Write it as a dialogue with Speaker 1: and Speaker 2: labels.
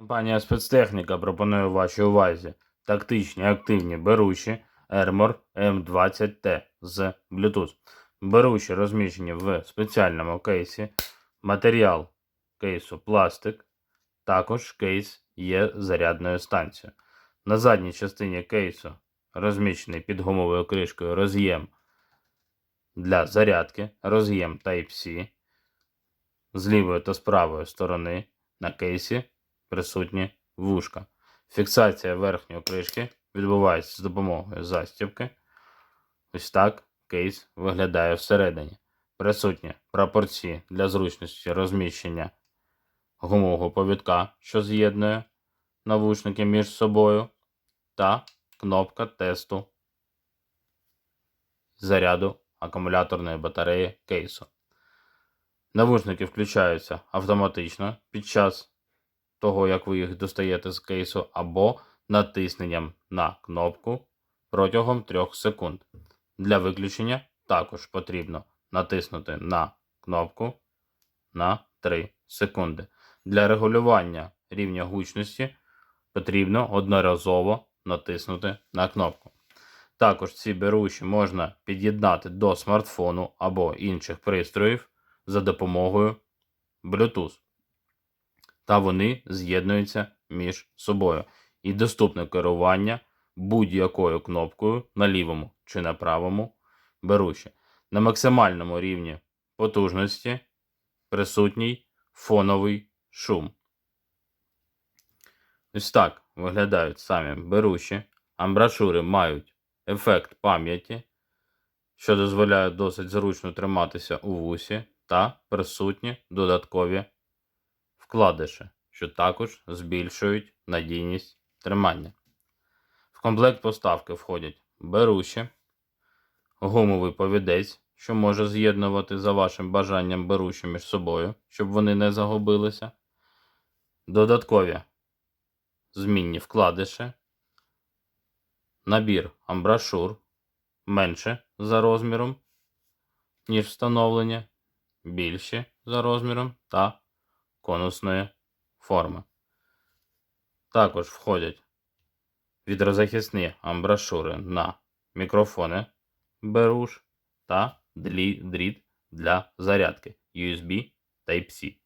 Speaker 1: Компанія спецтехніка пропонує вашій увазі тактичні активні беруші Ermor M20T з Bluetooth. Беруші розміщені в спеціальному кейсі. Матеріал кейсу пластик. Також кейс є зарядною станцією. На задній частині кейсу розміщений під гумовою кришкою роз'єм для зарядки, роз'єм Type-C. З лівої та з правої сторони на кейсі присутні вушка. Фіксація верхньої кришки відбувається з допомогою застібки. Ось так кейс виглядає всередині. Присутні прапорці для зручності розміщення гумового повідка, що з'єднує навушники між собою, та кнопка тесту заряду акумуляторної батареї кейсу. Навушники включаються автоматично під час того, як ви їх достаєте з кейсу, або натисненням на кнопку протягом 3 секунд. Для виключення також потрібно натиснути на кнопку на 3 секунди. Для регулювання рівня гучності потрібно одноразово натиснути на кнопку. Також ці беруші можна під'єднати до смартфону або інших пристроїв за допомогою Bluetooth. Та вони з'єднуються між собою. І доступне керування будь-якою кнопкою на лівому чи на правому беруші. На максимальному рівні потужності присутній фоновий шум. Ось так виглядають самі беруші. Амбрашури мають ефект пам'яті, що дозволяє досить зручно триматися у вусі, та присутні додаткові вкладиші, що також збільшують надійність тримання. В комплект поставки входять беруші, гумовий повідець, що може з'єднувати за вашим бажанням беруші між собою, щоб вони не загубилися, додаткові змінні вкладиші, набір амбрашур менше за розміром, ніж встановлення, більші за розміром та конусної форми. Також входять вітрозахисні амбрашури на мікрофони беруш та дріт для зарядки USB Type-C.